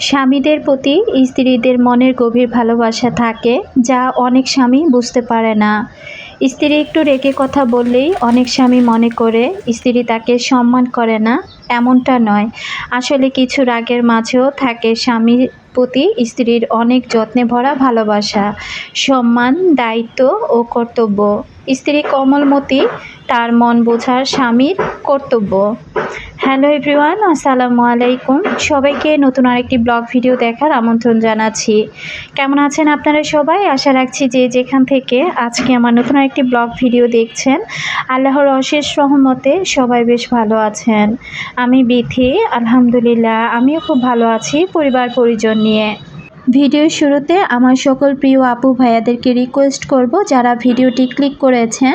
স্বামীদের প্রতি স্ত্রীদের মনের গভীর ভালোবাসা থাকে, যা অনেক স্বামী বুঝতে পারে না। স্ত্রী একটু রেগে কথা বললেই অনেক স্বামী মনে করে, স্ত্রী তাকে সম্মান করে না, এমনটা নয়। আসলে কিছু রাগের মাঝেও থাকে স্বামীর প্রতি স্ত্রীর অনেক যত্নে ভরা ভালোবাসা, সম্মান, দায়িত্ব ও কর্তব্য। স্ত্রী কমলমতি তার মন বোঝার স্বামীর কর্তব্য। হ্যালো এভরিওয়ান, আসসালামু আলাইকুম। সবাইকে নতুন আরেকটি ব্লগ ভিডিও দেখার আমন্ত্রণ জানাচ্ছি। কেমন আছেন আপনারা সবাই? আশা রাখছি যে যেখান থেকে আজকে আমার নতুন আরেকটি ব্লগ ভিডিও দেখছেন, আল্লাহর অশেষ রহমতে সবাই বেশ ভালো আছেন। আমি বিথি, আলহামদুলিল্লাহ, আমিও খুব ভালো আছি পরিবার পরিজন নিয়ে। ভিডিওর শুরুতে আমার সকল প্রিয় আপু ভাইয়াদেরকে রিকোয়েস্ট করব যারা ভিডিওটি ক্লিক করেছেন,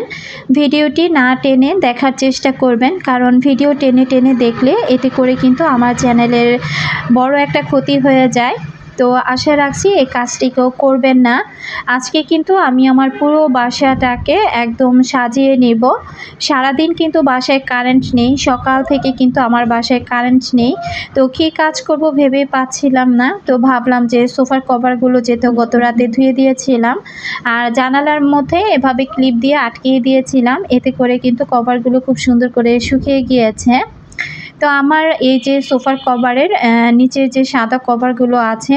ভিডিওটি না টেনে দেখার চেষ্টা করবেন, কারণ ভিডিও টেনে টেনে দেখলে এতে করে কিন্তু আমার চ্যানেলের বড় একটা ক্ষতি হয়ে যায়। তো আশা রাখছি এই কাজটি কেউ করবেন না। আজকে কিন্তু আমি আমার পুরো বাসাটাকে একদম সাজিয়ে নেব। সারাদিন কিন্তু বাসায় কারেন্ট নেই, সকাল থেকে কিন্তু আমার বাসায় কারেন্ট নেই। তো কী কাজ করব ভেবে পাচ্ছিলাম না, তো ভাবলাম যে সোফার কভারগুলো যেহেতু গত রাতে ধুয়ে দিয়েছিলাম আর জানালার মধ্যে এভাবে ক্লিপ দিয়ে আটকিয়ে দিয়েছিলাম। এতে করে কিন্তু কভারগুলো খুব সুন্দর করে শুকিয়ে গিয়েছে। তো আমার এই যে সোফার কভারের নিচের যে সাদা কভারগুলো আছে,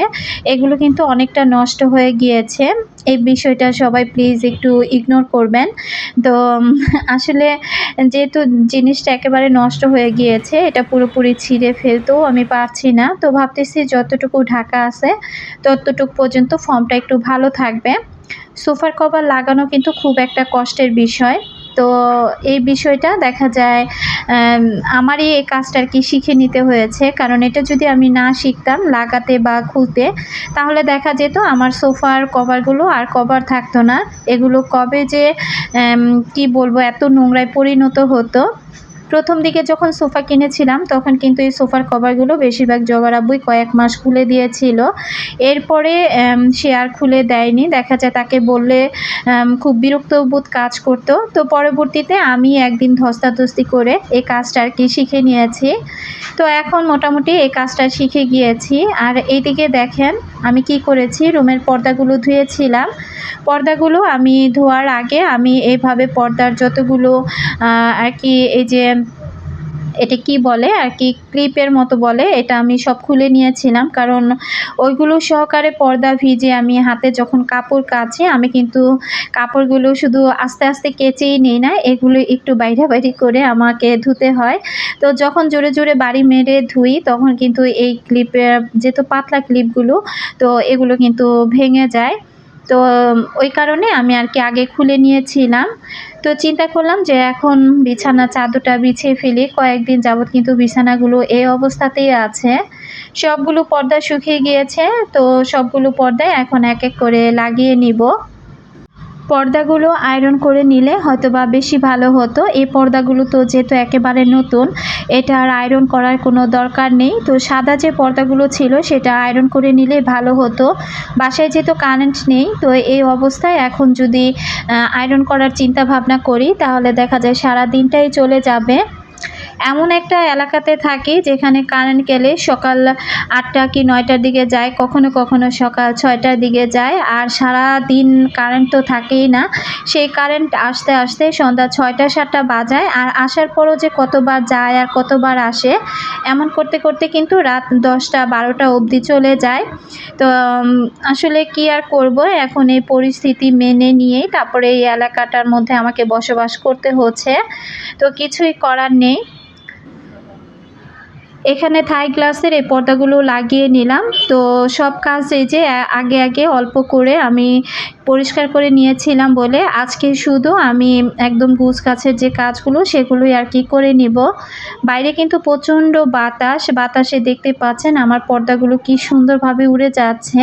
এগুলো কিন্তু অনেকটা নষ্ট হয়ে গিয়েছে। এই বিষয়টা সবাই প্লিজ একটু ইগনোর করবেন। তো আসলে যেহেতু জিনিসটা একেবারে নষ্ট হয়ে গিয়েছে, এটা পুরোপুরি ছিঁড়ে ফেলতেও আমি পারছি না। তো ভাবতেছি যতটুকু ঢাকা আছে, ততটুকু পর্যন্ত ফর্মটা একটু ভালো থাকবে। সোফার কভার লাগানো কিন্তু খুব একটা কষ্টের বিষয়। তো এই বিষয়টা দেখা যায় আমারই এই কাজটা আর কি শিখে নিতে হয়েছে। কারণ এটা যদি আমি না শিখতাম লাগাতে বা খুলতে, তাহলে দেখা যেত আমার সোফার কভারগুলো আর কভার থাকতো না। এগুলো কবে যে কি বলব, এত নোংরায় পরিণত হতো। প্রথম দিকে যখন সোফা কিনেছিলাম, তখন কিন্তু এই সোফার কভারগুলো বেশিরভাগ জবার আব্বুই কয়েক মাস খুলে দিয়েছিল। এরপরে সে আর খুলে দেয়নি। দেখা যায় তাকে বললে খুব বিরক্তবোধ কাজ করতো। তো পরবর্তীতে আমি একদিন ধস্তাধস্তি করে এই কাজটা আর কি শিখে নিয়েছি। তো এখন মোটামুটি এই কাজটা শিখে গিয়েছি। আর এইদিকে দেখেন, আমি কি করেছি? রুমের পর্দাগুলো ধুয়েছিলাম। পর্দাগুলো আমি ধোয়ার আগে আমি এইভাবে পর্দার যতগুলো আর কি এই যে এটা কি বলে আর কি ক্লিপের মতো বলে, এটা আমি সব খুলে নিয়েছিলাম। কারণ ওইগুলো সহকারে পর্দা ভিজে আমি হাতে যখন কাপড় কাচি, আমি কিন্তু কাপড়গুলো শুধু আস্তে আস্তে কেচেই নিই না, এগুলো একটু বাইরে বাইরে করে আমাকে ধুতে হয়। তো যখন জোরে জোরে বাড়ি মেরে ধুই, তখন কিন্তু এই ক্লিপের যেহেতু পাতলা ক্লিপগুলো, তো এগুলো কিন্তু ভেঙে যায়। তো, ওই কারণে আমি আর কি আগে খুলে নিয়েছিলাম। তো চিন্তা করলাম যে এখন বিছানা চাদরটা বিছিয়ে ফেলি, কয়েকদিন যাবৎ কিন্তু বিছানাগুলো এই অবস্থাতেই আছে। সবগুলো পর্দা শুকিয়ে গিয়েছে, তো সবগুলো পর্দায় এখন এক এক করে লাগিয়ে নিব। পর্দাগুলো আয়রন করে নিলে হয়তো বা বেশি ভালো হতো। এই পর্দাগুলো তো যেহেতু একেবারে নতুন, এটা আর আয়রন করার কোনো দরকার নেই। তো সাদা যে পর্দাগুলো ছিল, সেটা আয়রন করে নিলে ভালো হতো। বাসায় যেহেতু কারেন্ট নেই, তো এই অবস্থায় এখন যদি আয়রন করার চিন্তা ভাবনা করি, তাহলে দেখা যায় সারা দিনটাই চলে যাবে। এমন একটা এলাকাতে থাকি যেখানে কারেন্ট গেলে সকাল আটটা কি নয়টার দিকে যায়, কখনো কখনো সকাল ছয়টার দিকে যায়। আর সারা দিন কারেন্ট তো থাকেই না। সেই কারেন্ট আসতে আসতে সন্ধ্যা ছয়টা সাতটা বাজায়। আর আসার পরও যে কতবার যায় আর কতবার আসে, এমন করতে করতে কিন্তু রাত দশটা বারোটা অবধি চলে যায়। তো আসলে কি আর করব? এখন এই পরিস্থিতি মেনে নিয়েই তারপরে এই এলাকাটার মধ্যে আমাকে বসবাস করতে হচ্ছে। তো কিছুই করার নেই। এখানে থাই গ্লাসের এই পর্দাগুলো লাগিয়ে নিলাম। তো সব কাজ এই যে আগে আগে অল্প করে আমি পরিষ্কার করে নিয়েছিলাম বলে আজকে শুধু আমি একদম গুছ গাছের যে কাজগুলো সেগুলোই আর কি করে নিব। বাইরে কিন্তু প্রচণ্ড বাতাস, বাতাসে দেখতে পাচ্ছেন আমার পর্দাগুলো কি সুন্দরভাবে উড়ে যাচ্ছে।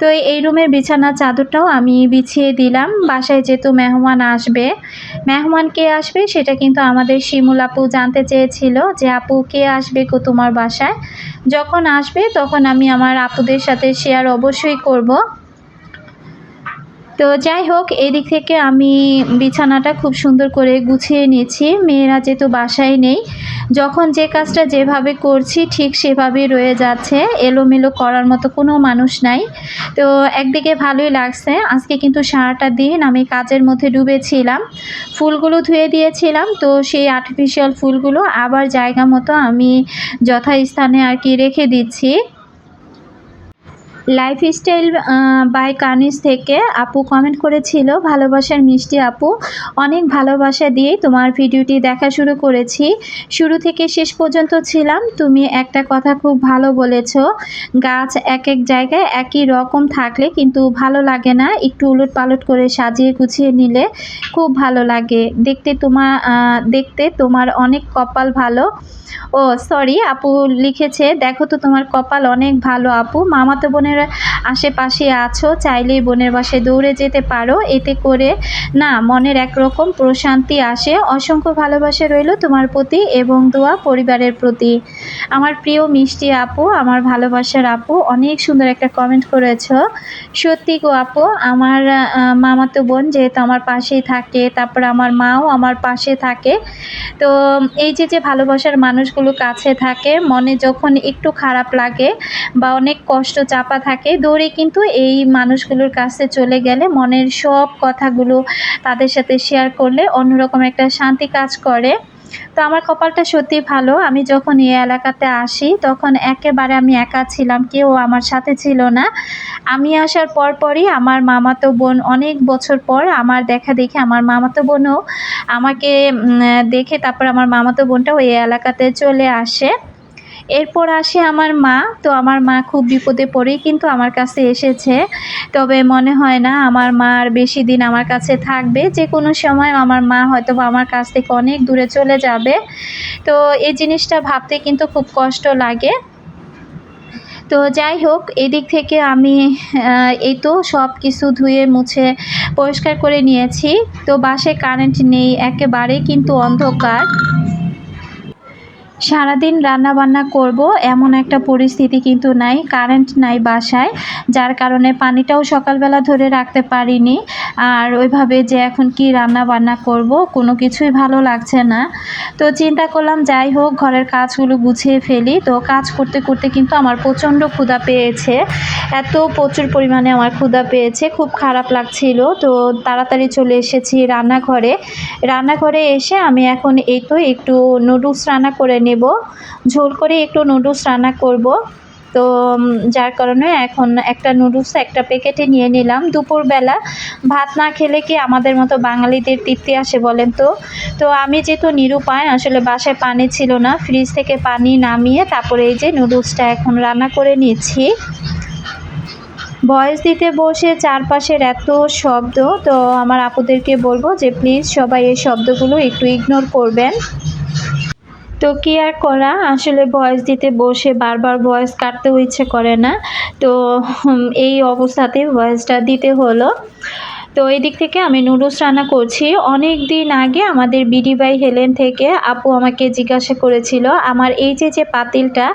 তো এই রুমের বিছানা চাদরটাও আমি বিছিয়ে দিলাম। বাসায় যেহেতু মেহমান আসবে, মেহমান কে আসবে সেটা কিন্তু আমাদের শিমুল আপু জানতে চেয়েছিল যে আপু কে আসবে গো তোমার বাসায়। যখন আসবে তখন আমি আমার আপুদের সাথে শেয়ার অবশ্যই করব। তো যাই হোক, এদিক থেকে আমি বিছানাটা খুব সুন্দর করে গুছিয়ে নিয়েছি। মেয়েরা যেহেতু বাসায় নেই, যখন যে কাজটা যেভাবে করছি ঠিক সেভাবেই রয়ে যাচ্ছে। এলোমেলো করার মতো কোনো মানুষ নাই। তো একদিকে ভালোই লাগছে। আজকে কিন্তু সারাটা দিন আমি কাজের মধ্যে ডুবেছিলাম। ফুলগুলো ধুয়ে দিয়েছিলাম, তো সেই আর্টিফিশিয়াল ফুলগুলো আবার জায়গা মতো আমি যথাস্থানে আর কি রেখে দিচ্ছি। লাইফস্টাইল বাই কানিস থেকে আপু কমেন্ট করেছিল, ভালোবাসার মিষ্টি আপু, অনেক ভালোবাসা দিয়ে তোমার ভিডিওটি দেখা শুরু করেছি। শুরু থেকে শেষ পর্যন্ত ছিলাম, তুমি একটা কথা খুব ভালো বলেছ। গাছ এক এক জায়গায় একই রকম থাকলে কিন্তু ভালো লাগে না, একটু উলট পালট করে সাজিয়ে গুছিয়ে নিলে খুব ভালো লাগে। দেখতে তোমার দেখতে তোমার অনেক কপাল ভালো। ও সরি আপু লিখেছে, দেখো তো তোমার কপাল অনেক ভালো আপু। মামাতো বোনের আশেপাশে আছো, চাইলেই বোনের বাসায় দৌড়ে যেতে পারো। এতে করে না, মনের একরকম প্রশান্তি আসে। অসংখ্য ভালোবাসা রইল তোমার প্রতি এবং দোয়া পরিবারের প্রতি। আমার প্রিয় মিষ্টি আপু, আমার ভালোবাসার আপু, অনেক সুন্দর একটা কমেন্ট করেছ। সত্যি গো আপু, আমার মামাতো বোন যেহেতু আমার পাশেই থাকে, তারপর আমার মাও আমার পাশে থাকে। তো এই যে যে ভালোবাসার মানুষগুলো কাছে থাকে, মনে যখন একটু খারাপ লাগে বা অনেক কষ্ট চাপা থাকে, দৌড়ে কিন্তু এই মানুষগুলোর কাছে চলে গেলে মনের সব কথাগুলো তাদের সাথে শেয়ার করলে অন্যরকম একটা শান্তি কাজ করে। তো আমার কপালটা সত্যি ভালো। আমি যখন এই এলাকাতে আসি, তখন একেবারে আমি একা ছিলাম, কেউ আমার সাথে ছিল না। আমি আসার পর পরই আমার মামাতো বোন, অনেক বছর পর আমার দেখা দেখে আমার মামাতো বোনও আমাকে দেখে তারপর আমার মামাতো বোনটাও এই এলাকাতে চলে আসে। এরপর আসে আমার মা। তো আমার মা খুব বিপদে পড়েই কিন্তু আমার কাছে এসেছে। তবে মনে হয় না, আমার মা আর বেশি দিন আমার কাছে থাকবে। যে কোনো সময় আমার মা হয়তো আমার কাছ থেকে অনেক দূরে চলে যাবে। তো এই জিনিসটা ভাবতে কিন্তু খুব কষ্ট লাগে। তো যাই হোক, এদিক থেকে আমি এই তো সব কিছু ধুয়ে মুছে পরিষ্কার করে নিয়েছি। তো বাসে কারেন্ট নেই একেবারে কিন্তু অন্ধকার। সারাদিন রান্না বান্না করব, এমন একটা পরিস্থিতি কিন্তু নাই কারেন্ট নাই বাসায়, যার কারণে পানিটাও সকালবেলা ধরে রাখতে পারিনি। আর ওইভাবে যে এখন কি রান্না বান্না করব, কোনো কিছুই ভালো লাগছে না। তো চিন্তা করলাম, যাই হোক, ঘরের কাজগুলো গুছিয়ে ফেলি। তো কাজ করতে করতে কিন্তু আমার প্রচণ্ড ক্ষুধা পেয়েছে। এত প্রচুর পরিমাণে আমার ক্ষুধা পেয়েছে, খুব খারাপ লাগছিল। তো তাড়াতাড়ি চলে এসেছি রান্নাঘরে। রান্নাঘরে এসে আমি এখন এই তো একটু নুডলস রান্না করে নেব। ঝোল করে একটু নুডলস রান্না করব। তো যার কারণে এখন একটা নুডলস, একটা প্যাকেটে নিয়ে নিলাম। দুপুরবেলা ভাত না খেলে কি আমাদের মতো বাঙালিদের তৃপ্তি আসে বলেন তো? তো, আমি যেহেতু নিরুপায় আসলে বাসায় পানি ছিল না। ফ্রিজ থেকে পানি নামিয়ে তারপরে এই যে নুডলসটা এখন রান্না করে নিচ্ছি। ভয়েস দিতে বসে চারপাশের এত শব্দ, তো আমার আপুদেরকে বলব যে, প্লিজ সবাই এই শব্দগুলো একটু ইগনোর করবেন। তো কি আর করা? আসলে ভয়েস দিতে বসে বারবার ভয়েস কাটতেও ইচ্ছে করে না। তো এই অবস্থাতে ভয়েসটা দিতে হলো। তো এই দিক থেকে আমি নুডলস রান্না করছি। অনেক দিন আগে আমাদের বিডি বাই হেলেন থেকে আপু আমাকে জিজ্ঞাসা করেছিল, আমার এই যে যে পাতিলটা,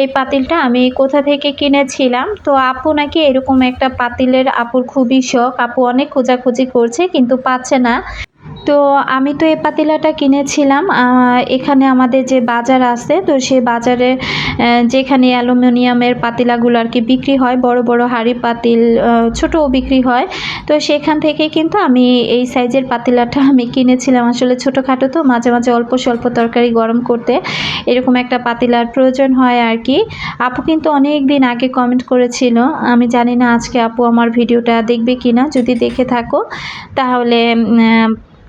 এই পাতিলটা আমি কোথা থেকে কিনেছিলাম? তো আপু নাকি এরকম একটা পাতিলের আপুর খুবই শখ। আপু অনেক খোঁজাখুঁজি করছে, কিন্তু পাচ্ছে না। তো আমি তো এই পাতিলাটা কিনেছিলাম এখানে আমাদের যে বাজার আছে, তো সেই বাজারে যেখানে অ্যালুমিনিয়ামের পাতিলাগুলো আর কি বিক্রি হয়, বড় বড় হাঁড়ি পাতিল ছোটও বিক্রি হয়, তো সেখান থেকে কিন্তু আমি এই সাইজের পাতিলাটা আমি কিনেছিলাম। আসলে ছোটোখাটো তো, মাঝে মাঝে অল্প স্বল্প তরকারি গরম করতে এরকম একটা পাতিলার প্রয়োজন হয় আর কি। আপু কিন্তু অনেক দিন আগে কমেন্ট করেছিল, আমি জানি না আজকে আপু আমার ভিডিওটা দেখবে কি না যদি দেখে থাকো, তাহলে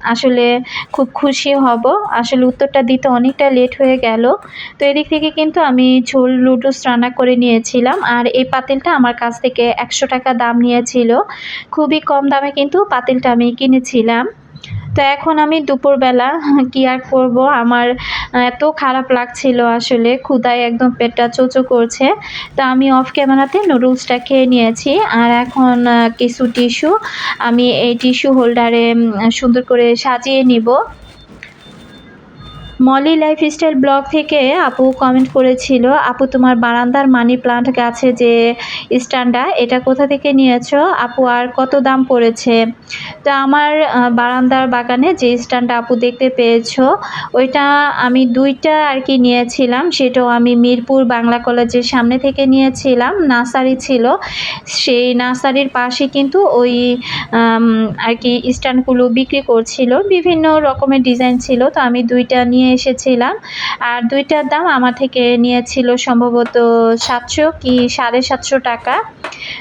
আসলে খুব খুশি হব। আসলে উত্তরটা দিতে অনেকটা লেট হয়ে গেল। তো এদিক থেকে কিন্তু আমি ঝোল লুডুস রান্না করে নিয়েছিলাম। আর এই পাতিলটা আমার কাছ থেকে একশো টাকা দাম নিয়েছিল। খুবই কম দামে কিন্তু পাতিলটা আমি কিনেছিলাম। তো এখন আমি দুপুরবেলা কি আর করব? আমার এত খারাপ লাগছিল আসলে। ক্ষুদায় একদম পেটটা চোচো করছে। তো আমি অফ ক্যামেরাতে নুডলসটা খেয়ে নিয়েছি। আর এখন কিছু টিস্যু আমি এই টিস্যু হোল্ডারে সুন্দর করে সাজিয়ে নিব। মলি লাইফস্টাইল ব্লগ থেকে আপু কমেন্ট করেছিল, আপু, তোমার বারান্দার মানি প্লান্ট গাছে যে স্ট্যান্ডটা, এটা কোথা থেকে নিয়েছো? আপু, আর কত দাম পড়েছে? তো আমার বারান্দার বাগানে যে স্ট্যান্ডটা আপু দেখতে পেয়েছ, ওইটা আমি দুইটা আর কি নিয়েছিলাম। সেটাও আমি মিরপুর বাংলা কলেজের সামনে থেকে নিয়েছিলাম। নার্সারি ছিল। সেই নার্সারির পাশে কিন্তু ওই আর কি স্ট্যান্ডগুলো বিক্রি করছিল। বিভিন্ন রকমের ডিজাইন ছিল। তো আমি দুইটা নিয়ে এসেছিলাম। আর দুইটার দাম আমার থেকে নিয়েছিল সম্ভবত সাতশো কি সাড়ে সাতশো টাকা।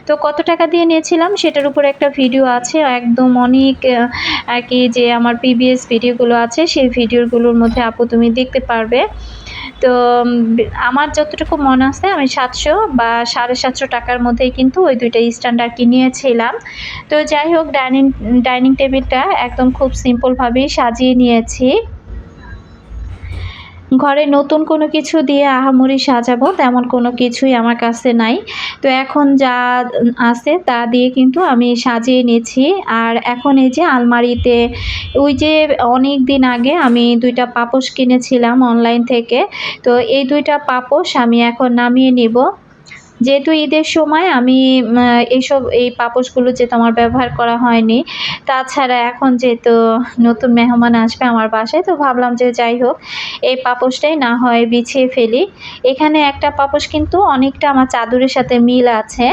তো কত টাকা দিয়ে নিয়েছিলাম সেটার উপর একটা ভিডিও আছে, একদম অনেক আর কি যে আমার প্রিভিয়াস ভিডিওগুলো আছে সেই ভিডিওগুলোর মধ্যে আপু তুমি দেখতে পারবে। তো আমার যতটুকু মনে আছে আমি সাতশো বা সাড়ে সাতশো টাকার মধ্যেই কিন্তু ওই দুইটা স্ট্যান্ড আর কি নিয়েছিলাম। তো যাই হোক, ডাইনিং ডাইনিং টেবিলটা একদম খুব সিম্পলভাবেই সাজিয়ে নিয়েছি। ঘরে নতুন কোনো কিছু দিয়ে আহামরি সাজাবো, তেমন কোনো কিছুই আমার কাছে নাই। তো এখন যা আছে তা দিয়ে কিন্তু আমি সাজিয়ে নিয়েছি। আর এখন এই যে আলমারিতে ওই যে অনেক দিন আগে আমি দুইটা পাপোশ কিনেছিলাম অনলাইন থেকে। তো এই দুইটা পাপোশ আমি এখন নামিয়ে নিব। যেহেতু ঈদের সময় আমি এইসব, এই পাপোশগুলো যেহেতু আমার ব্যবহার করা হয়নি, তাছাড়া এখন যেহেতু নতুন মেহমান আসবে আমার বাসায়, তো ভাবলাম যে যাই হোক, এই পাপোশটাই না হয় বিছিয়ে ফেলি। এখানে একটা পাপোশ কিন্তু অনেকটা আমার চাদরের সাথে মিল আছে,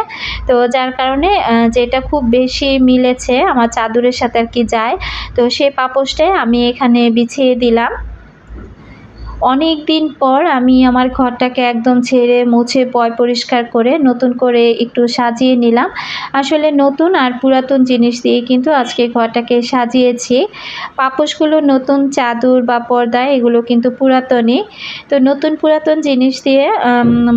তো যার কারণে যেটা খুব বেশি মিলেছে, আমার চাদরের সাথে আর কি যায়, তো সেই পাপোশটাই আমি এখানে বিছিয়ে দিলাম। অনেক দিন পর আমি আমার ঘরটাকে একদম ছেড়ে মুছে পয় পরিষ্কার করে নতুন করে একটু সাজিয়ে নিলাম। আসলে নতুন আর পুরাতন জিনিস দিয়ে কিন্তু আজকে ঘরটাকে সাজিয়েছি। পাপোশগুলো নতুন চাদর বা পর্দা এগুলো কিন্তু পুরাতনই। তো নতুন পুরাতন জিনিস দিয়ে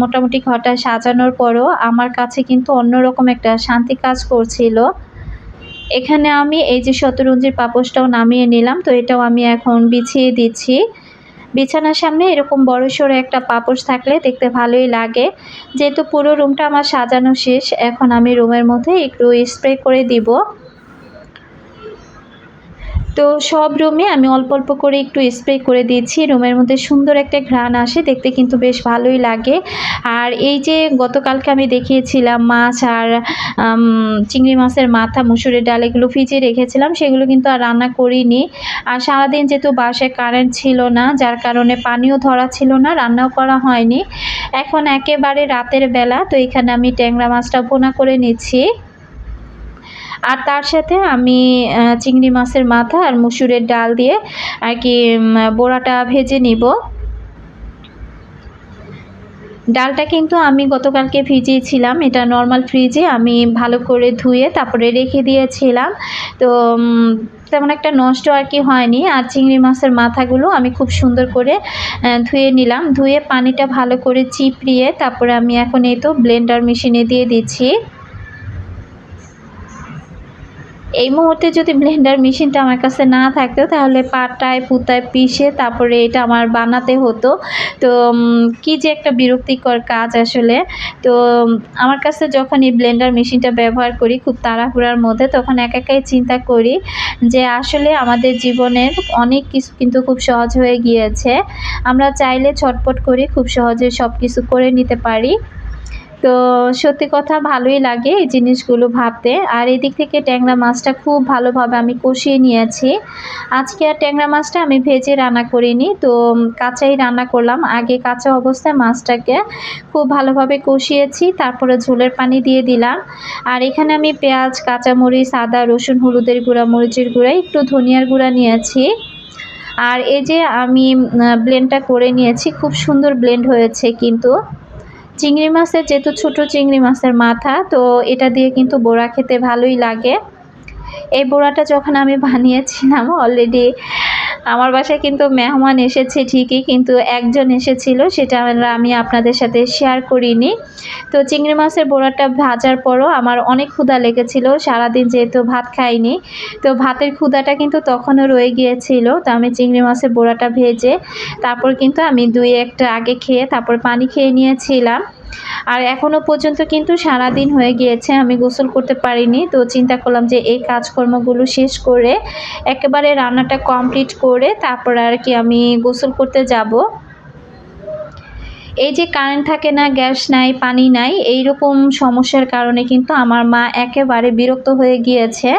মোটামুটি ঘরটা সাজানোর পরও আমার কাছে কিন্তু অন্যরকম একটা শান্তি কাজ করছিল। এখানে আমি এই যে শতরঞ্জির পাপোশটাও নামিয়ে নিলাম, তো এটাও আমি এখন বিছিয়ে দিচ্ছি। বিছানার সামনে এরকম বড় সড়ো একটা পাপোশ থাকলে দেখতে ভালোই লাগে। যেহেতু পুরো রুমটা আমার সাজানো শেষ, এখন আমি রুমের মধ্যে একটু স্প্রে করে দিব। তো সব রুমে আমি অল্প অল্প করে একটু স্প্রে করে দিয়েছি। রুমের মধ্যে সুন্দর একটা ঘ্রাণ আসে, দেখতে কিন্তু বেশ ভালোই লাগে। আর এই যে গতকালকে আমি দেখিয়েছিলাম মাছ আর চিংড়ি মাছের মাথা, মুসুরের ডাল এগুলো ফ্রিজে রেখেছিলাম, সেগুলো কিন্তু আর রান্না করিনি। আর সারাদিন যেহেতু বাসায় কারেন্ট ছিল না, যার কারণে পানিও ধরা ছিল না, রান্নাও করা হয়নি। এখন একেবারে রাতের বেলা, তো এখানে আমি ট্যাংরা মাছটা পোনা করে নিচ্ছি। আর তার সাথে আমি চিংড়ি মাছের মাথা আর মুসুরের ডাল দিয়ে আর কি বড়াটা ভেজে নিব। ডালটা কিন্তু আমি গতকালকে ভিজিয়েছিলাম, এটা নর্মাল ফ্রিজে আমি ভালো করে ধুয়ে তারপরে রেখে দিয়েছিলাম। তো তেমন একটা নষ্ট আর কি হয়নি। আর চিংড়ি মাছের মাথাগুলো আমি খুব সুন্দর করে ধুয়ে নিলাম। ধুয়ে পানিটা ভালো করে চিপড়িয়ে তারপরে আমি এখন এই তো ব্লেন্ডার মেশিনে দিয়ে দিচ্ছি। এই মুহূর্তে যদি ব্লেন্ডার মেশিনটা আমার কাছে না থাকতো, তাহলে পাটায়, পুতায় পিষে তারপরে এটা আমার বানাতে হতো। তো কি যে একটা বিরক্তিকর কাজ আসলে। তো আমার কাছে যখন এই ব্লেন্ডার মেশিনটা ব্যবহার করি খুব তাড়াহুড়ার মধ্যে, তখন এক একাই চিন্তা করি যে আসলে আমাদের জীবনের অনেক কিছু কিন্তু খুব সহজ হয়ে গিয়েছে। আমরা চাইলে ছটপট করে খুব সহজে সব কিছু করে নিতে পারি। তো সত্যি কথা ভালোই লাগে এই জিনিসগুলো ভাবতে। আর এদিক থেকে ট্যাংরা মাছটা খুব ভালোভাবে আমি কষিয়ে নিয়েছি। আজকে আর ট্যাংরা মাছটা আমি ভেজে রান্না করিনি, তো কাঁচাই রান্না করলাম। আগে কাঁচা অবস্থায় মাছটাকে খুব ভালোভাবে কষিয়েছি, তারপরে ঝোলের পানি দিয়ে দিলাম। আর এখানে আমি পেঁয়াজ, কাঁচামরিচ, আদা, রসুন, হলুদের গুঁড়া, মরিচের গুঁড়া, একটু ধনিয়ার গুঁড়া নিয়েছি। আর এই যে আমি ব্লেন্ডটা করে নিয়েছি, খুব সুন্দর ব্লেন্ড হয়েছে কিন্তু। চিংড়ি মাছের, যেহেতু ছোট চিংড়ি মাছের মাথা, তো এটা দিয়ে কিন্তু বড়া খেতে ভালোই লাগে। এই বড়াটা যখন আমি বানিয়েছিলাম অলরেডি আমার বাসায় কিন্তু মেহমান এসেছে ঠিকই, কিন্তু একজন এসেছিল, সেটা আমি আপনাদের সাথে শেয়ার করিনি। তো চিংড়ি মাছের বোড়াটা ভাজার পরও আমার অনেক ক্ষুধা লেগেছিল, সারাদিন যেহেতু ভাত খাইনি। তো ভাতের ক্ষুধাটা কিন্তু তখনও রয়ে গিয়েছিল, তো আমি চিংড়ি মাছের বোড়াটা ভেজে তারপর কিন্তু আমি দুই একটা আগে খেয়ে তারপর পানি খেয়ে নিয়েছিলাম। আর এখনও পর্যন্ত কিন্তু সারা দিন হয়ে গিয়েছে, আমি গোসল করতে পারিনি। তো চিন্তা করলাম যে এই কাজকর্মগুলো শেষ করে একেবারে রান্নাটা কমপ্লিট করে তারপর আর কি আমি গোসল করতে যাব। এই যে কারেন্ট থাকে না গ্যাস নাই, পানি নাই এই রকম সমস্যার কারণে কিন্তু আমার মা একেবারে বিরক্ত হয়ে গিয়েছে।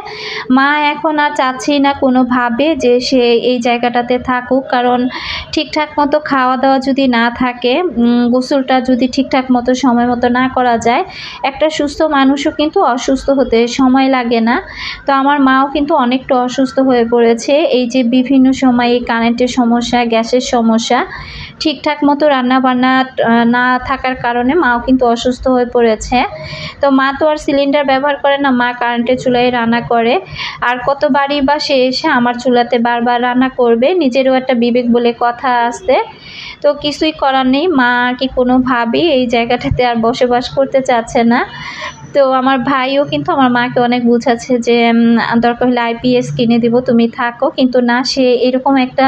মা এখন আর চাচ্ছেই না কোনোভাবে যে সে এই জায়গাটাতে থাকুক, কারণ ঠিকঠাক মতো খাওয়া দাওয়া যদি না থাকে গোসলটা যদি ঠিকঠাক মতো সময় মতো না করা যায়, একটা সুস্থ মানুষও কিন্তু অসুস্থ হতে সময় লাগে না। তো আমার মাও কিন্তু অনেকটা অসুস্থ হয়ে পড়েছে। এই যে বিভিন্ন সময় কারেন্টের সমস্যা, গ্যাসের সমস্যা, ঠিকঠাক মতো রান্না বান্না না থাকার কারণে মাও কিন্তু অসুস্থ হয়ে পড়েছে। তো মা তো আর সিলিন্ডার ব্যবহার করে না, মা কারেন্টের চুলায় রান্না করে। আর কত বাড়ি বা সে এসে আমার চুলাতে বারবার রান্না করবে, নিজেরও একটা বিবেক বলে কথা আসতে তো কিছুই করার নেই, মা আর কি কোনোভাবেই এই জায়গাটাতে আর বসবাস করতে চাচ্ছে না। তো আমার ভাইও কিন্তু আমার মাকে অনেক বুঝাচ্ছে যে দরকার হলে আইপিএস কিনে দিব, তুমি থাকো। কিন্তু না, সে এরকম একটা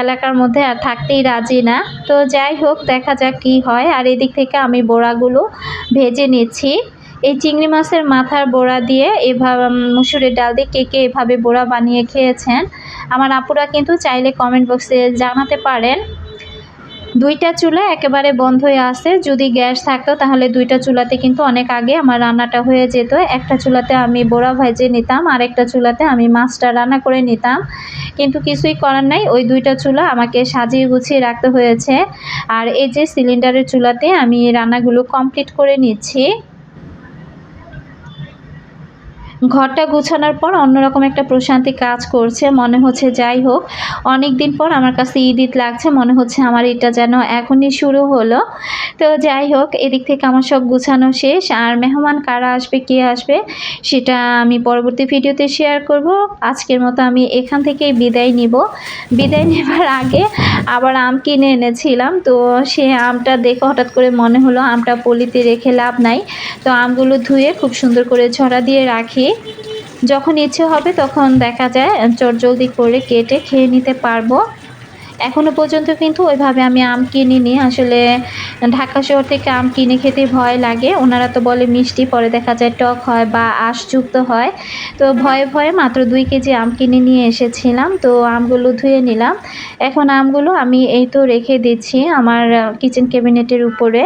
এলাকার মধ্যে আর থাকতেই রাজি না। তো যাই হোক, দেখা যাক কি হয়। আর এদিক থেকে আমি বোড়াগুলো ভেজে নিচ্ছি। এই চিংড়ি মাছের মাথার বোড়া দিয়ে এভাবে মুসুরের ডাল দিয়ে কে কে এভাবে বোড়া বানিয়ে খেয়েছেন, আমার আপুরা কিন্তু চাইলে কমেন্ট বক্সে জানাতে পারেন। দুইটা চুলা একেবারে বন্ধ হয়ে আসে যদি গ্যাস থাকতো তাহলে দুইটা চুলাতে কিন্তু অনেক আগে আমার রান্নাটা হয়ে যেত। একটা চুলাতে আমি বোড়া ভেজে নিতাম আর একটা চুলাতে আমি মাছটা রান্না করে নিতাম। কিন্তু কিছুই করার নাই, ওই দুইটা চুলা আমাকে সাজিয়ে গুছিয়ে রাখতে হয়েছে। আর এই যে সিলিন্ডারের চুলাতে আমি রান্নাগুলো কমপ্লিট করে নিচ্ছি। ঘরটা গুছানোর পর অন্যরকম একটা প্রশান্তি কাজ করছে, মনে হচ্ছে যাই হোক। অনেক দিন পর আমার কাছে ঈদ ঈদ লাগছে, মনে হচ্ছে আমার এটা যেন এখনই শুরু হলো। তো যাই হোক, এদিক থেকে আমার সব গুছানো শেষ। আর মেহমান কারা আসবে, কে আসবে, সেটা আমি পরবর্তী ভিডিওতে শেয়ার করব। আজকের মতো আমি এখান থেকেই বিদায় নিব। বিদায় নেবার আগে আবার আম কিনে এনেছিলাম, তো সে আমটা দেখে হঠাৎ করে মনে হলো আমটা পলিতে রেখে লাভ নাই। তো আমগুলো ধুয়ে খুব সুন্দর করে ছড়া দিয়ে রাখি। যখন ইচ্ছে হবে তখন দেখা যায়, চট জলদি করে কেটে খেয়ে নিতে পারব। এখনও পর্যন্ত কিন্তু ওইভাবে আমি আম কিনিনি। আসলে ঢাকা শহর থেকে আম কিনে খেতে ভয় লাগে। ওনারা তো বলে মিষ্টি, পরে দেখা যায় টক হয় বা আঁশযুক্ত হয়। তো ভয়ে ভয়ে মাত্র দুই কেজি আম কিনে নিয়ে এসেছিলাম। তো আমগুলো ধুয়ে নিলাম। এখন আমগুলো আমি এই তো রেখে দিচ্ছি আমার কিচেন ক্যাবিনেটের উপরে।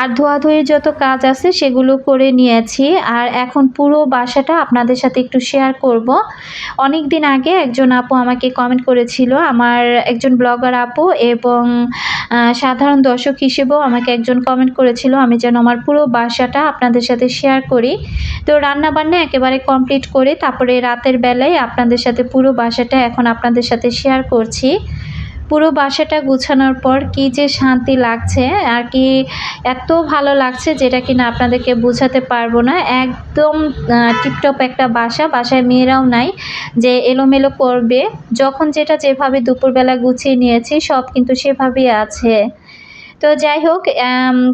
আর ধোয়াধুয়ির যত কাজ আছে সেগুলো করে নিয়েছি। আর এখন পুরো বাসাটা আপনাদের সাথে একটু শেয়ার করব। অনেক দিন আগে একজন আপু আমাকে কমেন্ট করেছিল, আমার একজন ব্লগার আপু এবং সাধারণ দর্শক হিসেবেও আমাকে একজন কমেন্ট করেছিল, আমি যেন আমার পুরো বাসাটা আপনাদের সাথে শেয়ার করি। তো রান্না বান্না একেবারে কমপ্লিট করে তারপরে রাতের বেলায় আপনাদের সাথে পুরো বাসাটা এখন আপনাদের সাথে শেয়ার করছি। পুরো বাসাটা গুছানোর পর কি যে শান্তি লাগছে আর কি এত ভালো লাগছে যেটা কিনা আপনাদেরকে বোঝাতে পারব না। একদম টিপটপ একটা বাসা, বাসায় মেয়েরাও নাই, যে এলোমেলো করবে। যখন যেটা যেভাবে দুপুরবেলা গুছিয়ে নিয়েছি, সব কিন্তু সেভাবেই আছে। তো যাই হোক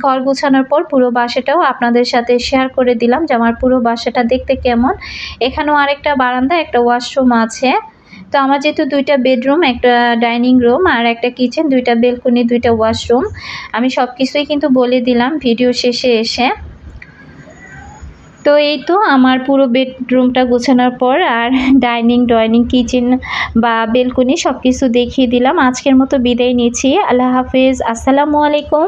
ঘর গুছানোর পর পুরো বাসাটাও আপনাদের সাথে শেয়ার করে দিলাম যে আমার পুরো বাসাটা দেখতে কেমন। এখানেও আরেকটা বারান্দা, একটা ওয়াশরুম আছে। তো আমার যেহেতু দুইটা বেডরুম, একটা ডাইনিং রুম আর একটা কিচেন, দুইটা বেলকনি, দুইটা ওয়াশরুম, আমি সব কিছুই কিন্তু বলে দিলাম ভিডিও শেষে এসে। তো এই তো আমার পুরো বেডরুমটা গোছানোর পর আর ডাইনিং ডয়নিং কিচেন বা বেলকনি সব কিছু দেখিয়ে দিলাম। আজকের মতো বিদায় নিচ্ছি। আল্লাহ হাফিজ। আসসালামু আলাইকুম।